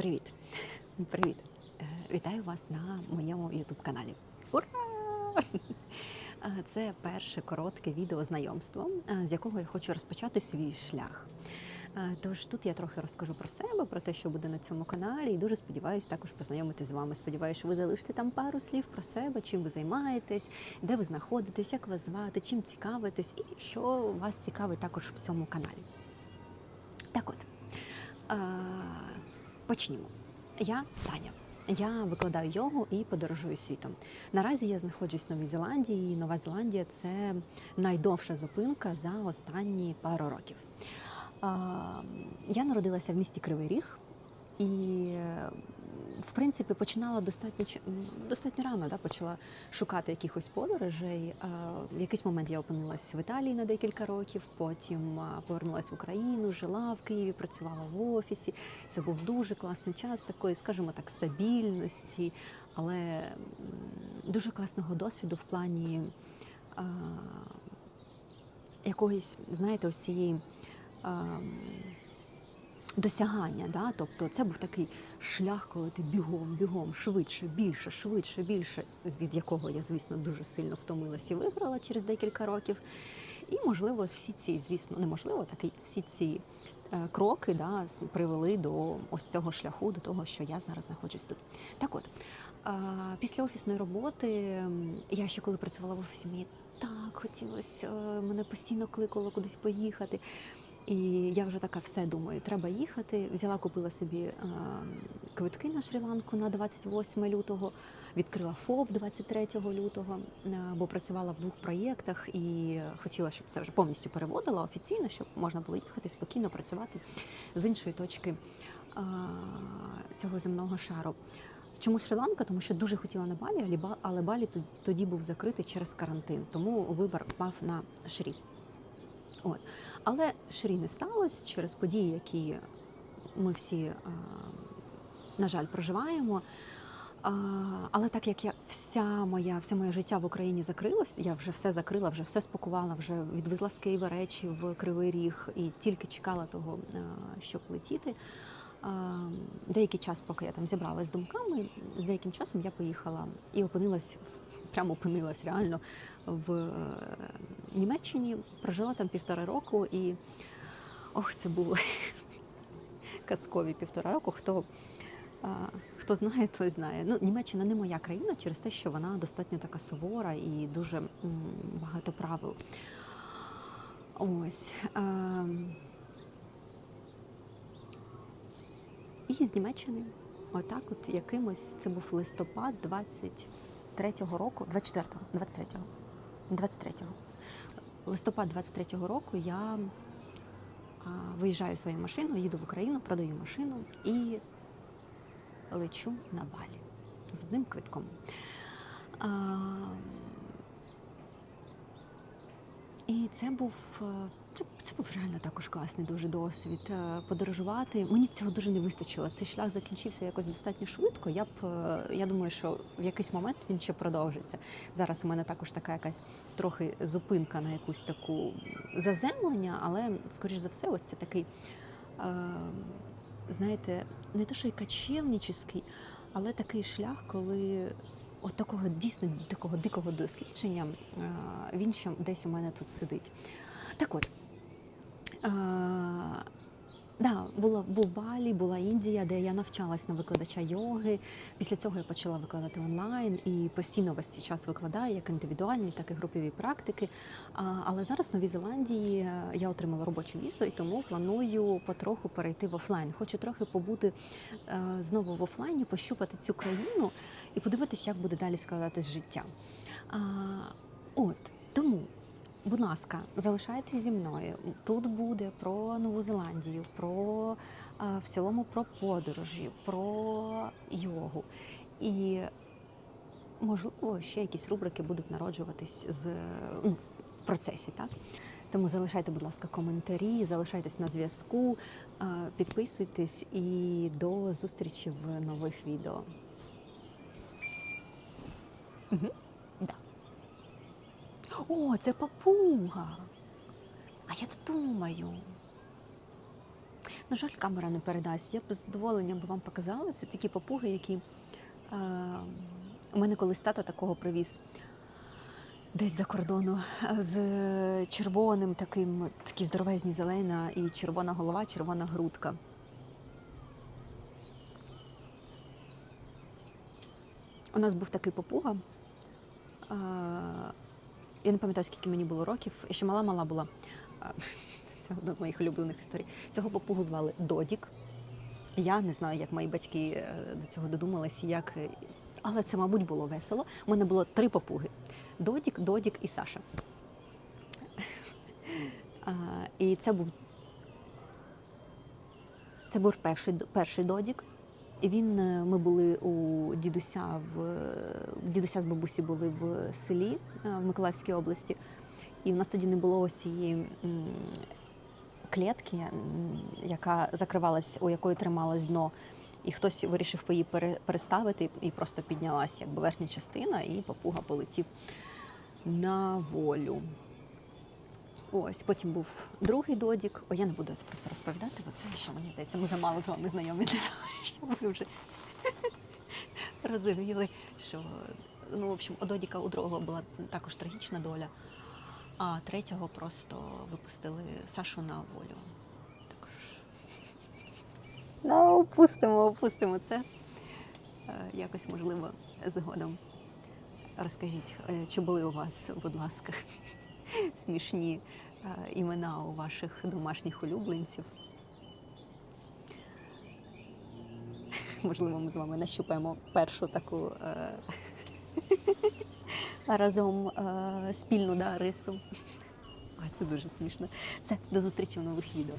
Привіт! Привіт! Е, Вітаю вас на моєму youtube каналі. Ура! Е, Це перше коротке відео знайомство, е, з якого я хочу розпочати свій шлях. Тож тут я трохи розкажу про себе, про те, що буде на цьому каналі, і дуже сподіваюся також познайомитися з вами. Сподіваюся, що ви залишите там пару слів про себе, чим ви займаєтесь, де ви знаходитесь, як вас звати, чим цікавитесь, і що вас цікавить також в цьому каналі. Так от, почнімо. Я Таня. Я викладаю йогу і подорожую світом. Наразі я знаходжусь в Новій Зеландії. і Нова Зеландія це найдовша зупинка за останні пару років. Я народилася в місті Кривий Ріг і, в принципі, починала достатньо достатньо рано, да, почала шукати якихось подорожей. В якийсь момент я опинилась в Італії на декілька років, потім повернулася в Україну, жила в Києві, працювала в офісі. Це був дуже класний час такої, скажімо так, стабільності, але дуже класного досвіду в плані а, якоїсь, знаєте, ось цієї. ем, Досягання, да? тобто це був такий шлях, коли ти бігом, бігом, швидше, більше, швидше, більше, від якого я, звісно, дуже сильно втомилась і виграла через декілька років. І, можливо, всі ці, звісно, неможливо, так і всі ці е, кроки да, привели до ось цього шляху, до того, що я зараз знаходжусь тут. Так от, після офісної роботи, я ще коли працювала в офісі, мені так хотілося, е, мене постійно кликало кудись поїхати. І я вже така все думаю, треба їхати. Взяла, купила собі е, квитки на Шрі-Ланку на 28 лютого, відкрила ФОП 23 лютого, е, бо працювала в двох проєктах і хотіла, щоб це вже повністю переводила офіційно, щоб можна було їхати спокійно працювати з іншої точки е, цього земного шару. Чому Шрі-Ланка? Тому що дуже хотіла на Балі, але Балі тод- тоді був закритий через карантин, тому вибір пав на Шрі. От. Але Шрі не сталося через події, які ми всі, е, на жаль, проживаємо. А, Але так як я вся моя, все моє життя в Україні закрилось, я вже все закрила, вже все спакувала, вже відвезла з Києва речі в Кривий Ріг і тільки чекала того, е, щоб летіти. Деякий час, поки я там зібралась з думками, з деяким часом я поїхала і опинилась в- прямо опинилась реально в е, Німеччині. Прожила там півтора року, і ох, це були казкові півтора року. Хто, а, хто знає, той знає. Ну, Німеччина не моя країна через те, що вона достатньо така сувора і дуже багато правил. Ось. ем, І з Німеччини, отак, от якимось, це був листопад 23-го року, 24-го, 23-го, 23-го. Листопад 23-го року я виїжджаю своєю машиною, їду в Україну, продаю машину і лечу на Балі з одним квитком. А, і це був е, це, це був реально також класний дуже досвід. е, Подорожувати. Мені цього дуже не вистачило. Цей шлях закінчився якось достатньо швидко. Я б е, я думаю, що в якийсь момент він ще продовжиться. Зараз у мене також така якась трохи зупинка на якусь таку заземлення, але скоріш за все, ось це такий. Е, знаєте, не те, що й качевнический, але такий шлях, коли от такого дійсно такого дикого дослідження він ще десь у мене тут сидить. Так от. Да, була був Балі, була Індія, де я навчалась на викладача йоги. Після цього я почала викладати онлайн і постійно весь цей час викладаю як індивідуальні, так і групові практики. А, але зараз в Новій Зеландії е, я отримала робочу візу і тому планую потроху перейти в офлайн. Хочу трохи побути е, знову в офлайні, пощупати цю країну і подивитися, як буде далі складатись життя. А, от тому. Будь ласка, залишайтесь зі мною. Тут буде про Нову Зеландію, про в цілому про подорожі, про йогу. І можливо, ще якісь рубрики будуть народжуватись з ну, в процесі, так? Тому залишайте, будь ласка, коментарі, залишайтесь на зв'язку, підписуйтесь і до зустрічі в нових відео. О, це папуга. А я думаю. На жаль, камера не передасть. Я б з задоволенням би вам показала. Це такі папуги, які е, у мене колись тато такого привіз десь за кордону з червоним таким, такі здоровезні зелена і червона голова, червона грудка. У нас був такий папуга. Е, Я не пам'ятаю, скільки мені було років. Ще мала мала була. Це одна з моїх улюблених історій. Цього папугу звали Додік. Я не знаю, як мої батьки е, до цього додумалися, як. е, Але це, мабуть, було весело. У мене було три папуги: Додік, Додік і Саша. І це був це був перший, перший додік. І він, е, ми були у дідуся в дідуся з бабусі були в селі е, в Миколаївській області. І у нас тоді не було ось цієї клітки, яка закривалась, у якої трималось дно. І хтось вирішив її пере- переставити і просто піднялась якби верхня частина, і папуга полетів на волю. Ось потім був другий додік. О, я не буду це просто розповідати, бо це що мені здається, ми замало з вами знайомі щоб ви вже розуміли, що ну, в общем, у Додіка у другого була також трагічна доля, а третього просто випустили Сашу на волю. Також. Ну, опустимо, опустимо це. Е, Якось можливо згодом. Розкажіть, е, чи були у вас, будь ласка, смішні е, імена у ваших домашніх улюбленців? Можливо, ми з вами нащупаємо першу таку е, разом е, спільну да, рису. А це дуже смішно. Все, до зустрічі в нових відео.